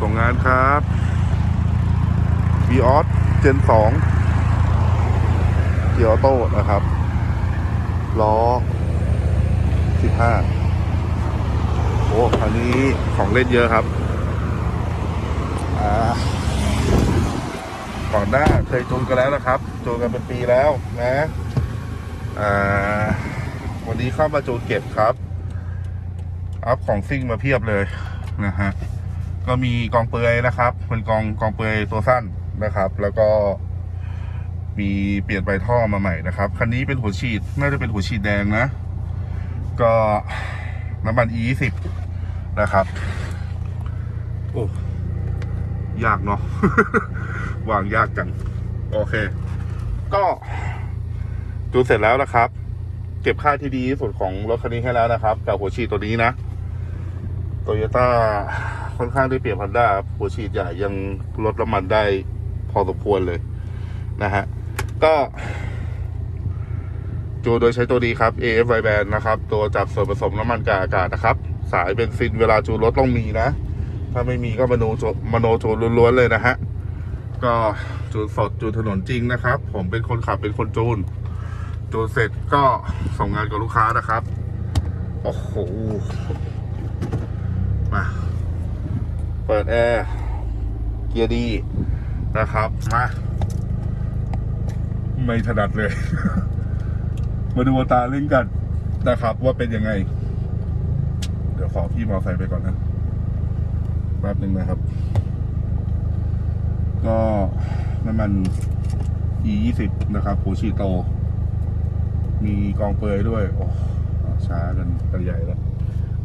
ส่งงานครับ v ีออสเจนสองเกียร์ออโต้นะครับล้อสิบห้าโอ้คันนี้ของเล่นเยอะครับอ่าก่อนหน้าเคยจูนกันแล้วนะครับจูนกันเป็นปีแล้วนะอ่าวันนี้เข้ามาจูนเก็บครับ อัพของซิ่งมาเพียบเลยนะฮะ ก็มีกองเปลือยนะครับเป็นกองกองเปลือยตัวสั้นนะครับ แล้วก็มีเปลี่ยนไปท่อมาใหม่นะครับ คันนี้เป็นหัวฉีดน่าจะเป็นหัวฉีดแดงนะ ก็น้ำมัน E 2 0 นะครับ โอ้ยากเนาะวางยากจัง โอเค ก็ดูเสร็จแล้วนะครับ เก็บค่าที่ดีที่สุดของรถคันนี้ให้แล้วนะครับ กับหัวฉีดตัวนี้นะโตโยต้า ค่อนข้างได้เปรียบพันด้าหัวฉีดใหญ่ยังลดน้ำมันได้พอสมควรเลยนะฮะ ก็จูโดยใช้ตัวดีครับ AF i band นะครับ ตัวจับส่วนผสมน้ำมันกับอากาศนะครับ สายเบนซินเวลาจูรถต้องมีนะ ถ้าไม่มีก็มโนโจมโนโจล้วนๆเลยนะฮะ ก็จูนสดจูนถนนจริงนะครับ ผมเป็นคนขับเป็นคนจูน จูนเสร็จก็ส่งงานกับลูกค้านะครับ โอ้โห มา ปิดแอร์เกียร์ดีนะครับมาไม่ถนัดเลย มาดูตราเล่นกันนะครับ ว่าเป็นยังไง เดี๋ยวขอพี่มอไซค์ไปก่อนนะแป๊บหนึ่งนะครับ ก็น้ำมัน e 2 0นะครับหูชีโต มีกองเปลือยด้วย โอ้ช้ากันกันใหญ่แล้ว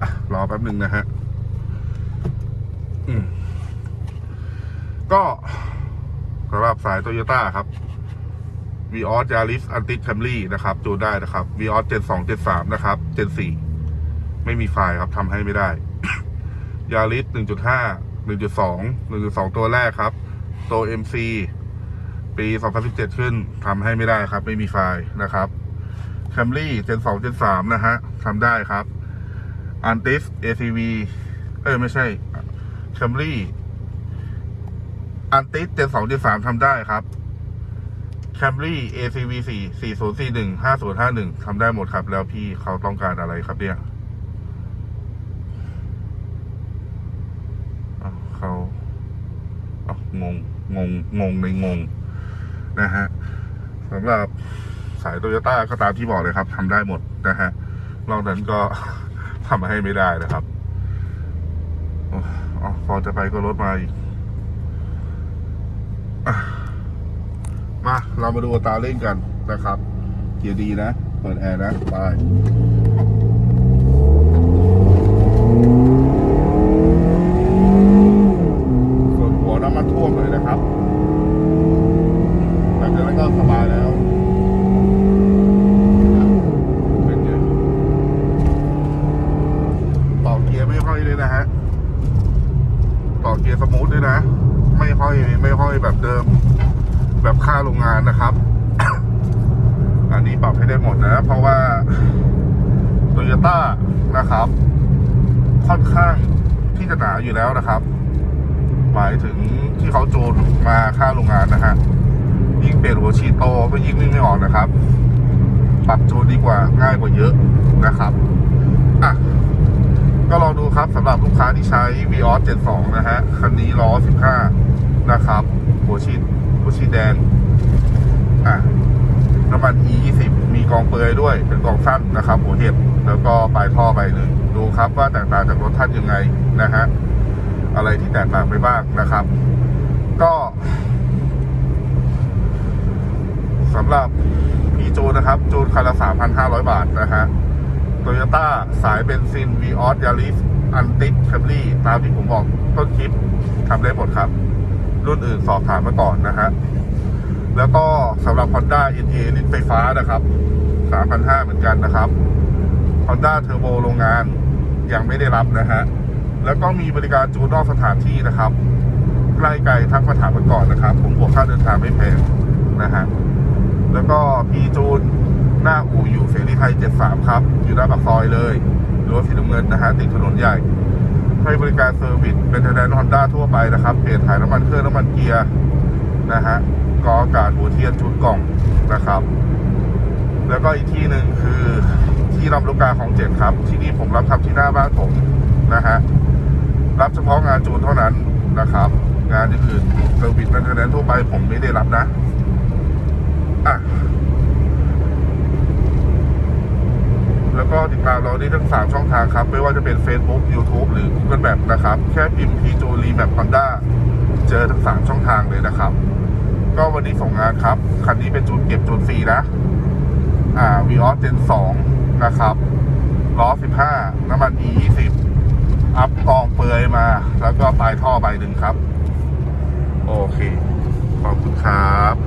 อะรอแป๊บหนึ่งนะฮะ ก็สำหรับสายโตโยต้าครับ v ีออสยาริสอันติ c แคมรี่นะครับจูได้นะครับ v ีออสเจนสองเจนสามนะครับเจนสี่ไม่มีไฟล์ครับทำให้ไม่ได้ยาริสหนึ่งจุดห้าหนึ่งจุดสองหนึ่งจุดสองตัวแรกครับ ตัว MC ปี2017ขึ้นทำให้ไม่ได้ครับ ไม่มีไฟล์นะครับ Camry Gen 2 Gen 3นสามนะฮะทำได้ครับ Antis ACV เอ้ยไม่ใช่ Camry Antis Gen 2 Gen 3ทำได้ครับ Camry ACV 4 4041 5051ทำได้หมดครับ แล้วพี่เขาต้องการอะไรครับเนี่ยเขางง งง งงในงง นะฮะสำหรับสายโตโยต้าก็ตามที่บอกเลยครับทำได้หมดนะฮะนอกนั้นก็ทำให้ไม่ได้นะครับ อ๋อพอจะไปก็รถมาอีกมาเรามาดูตาเล่นกันนะครับเกียร์ดีนะ เปิดแอร์นะ ไปส่วนหัวน้ำมันท่วมเลยนะครับหลังจากนั้นก็สบายแล้วเป็นไงต่อเกียร์ไม่ห้อยเลยนะฮะ ต่อเกียร์สมูทด้วยนะ ไม่ห้อยไม่ห้อยแบบเดิม แบบค่าโรงงานนะครับ อันนี้ปรับให้ได้หมดนะ เพราะว่าโตโยต้านะครับ ค่อนข้างที่จะหนาอยู่แล้วนะครับ หมายถึงที่เขาโจนมาค่าโรงงานนะฮะยิ่งเปลี่ยนหัวชีโตก็ยิ่งวิ่งไม่ออกนะครับ ปรับโจนดีกว่าง่ายกว่าเยอะนะครับอะ ก็ลองดูครับสำหรับลูกค้าที่ใช้ v ีออส72 นะฮะ คันนี้ล้อ 15 นะครับ หัวชีดหัวชีดแดงอะน้ำมัน E 20มีกองเปลือยด้วย เป็นกองสั้นนะครับ หัวเห็บแล้วก็ปลายท่อใบหนึ่งดูครับว่าแตกต่างจากรถท่านยังไงนะฮะ อะไรที่แตกต่างไปบ้างนะครับ ก็สำหรับพี่จูนะครับจูนคันละ3,500 บาทนะฮะ โตโยต้าสายเบนซิน v ีออสยาริสอันติ c แคมรี่ตามที่ผมบอกต้นคลิปทำได้หมดครับ รุ่นอื่นสอบถามมาก่อนนะฮะ แล้วก็สำหรับ Honda NA ลิ้นไฟฟ้านะครับ3,500เหมือนกันนะครับ Honda Turbo โรงงานยังไม่ได้รับนะฮะ แล้วก็มีบริการจูนนอกสถานที่นะครับ ใกล้ไกลทักมาถามกันก่อนนะครับ ผมบวกค่าเดินทางไม่แพงนะฮะ แล้วก็พีจูน หน้าอู่อยู่เสรีไทย 73 ครับ อยู่หน้าปากซอยเลยรั้วสีน้ำเงินนะฮะติดถนนใหญ่ ให้บริการเซอร์วิสเป็นทนายฮอนด้าทั่วไปนะครับเพจขายน้ำมันเครื่องน้ำมันเกียร์นะฮะกออากาศหัวเทียนจุดกล่องนะครับ แล้วก็อีกที่หนึ่งคือที่ลำลูกกาของเจ็ดครับ ที่นี่ผมรับทำที่หน้าบ้านผมนะฮะรับเฉพาะงานจูนเท่านั้นนะครับ งานอื่นๆเซอร์วิสแมนเทนแนนทั่วไปผมไม่ได้รับนะอะ แล้วก็ติดตามเราได้ทั้ง 3 ช่องทางครับ ไม่ว่าจะเป็น Facebook YouTube หรือ Google Map นะครับ แค่พิมพ์พีโจรีแมปคอนด้าเจอทั้ง 3 ช่องทางเลยนะครับ ก็วันนี้ส่งงานครับ คันนี้เป็นจูนเก็บจูนฟรีนะ อ่าวีออสเจน2นะครับล้อ 15 น้ำมัน E 20อัพกองเปลือยมา แล้วก็ปลายท่อใบหนึ่งครับ โอเค ขอบคุณครับ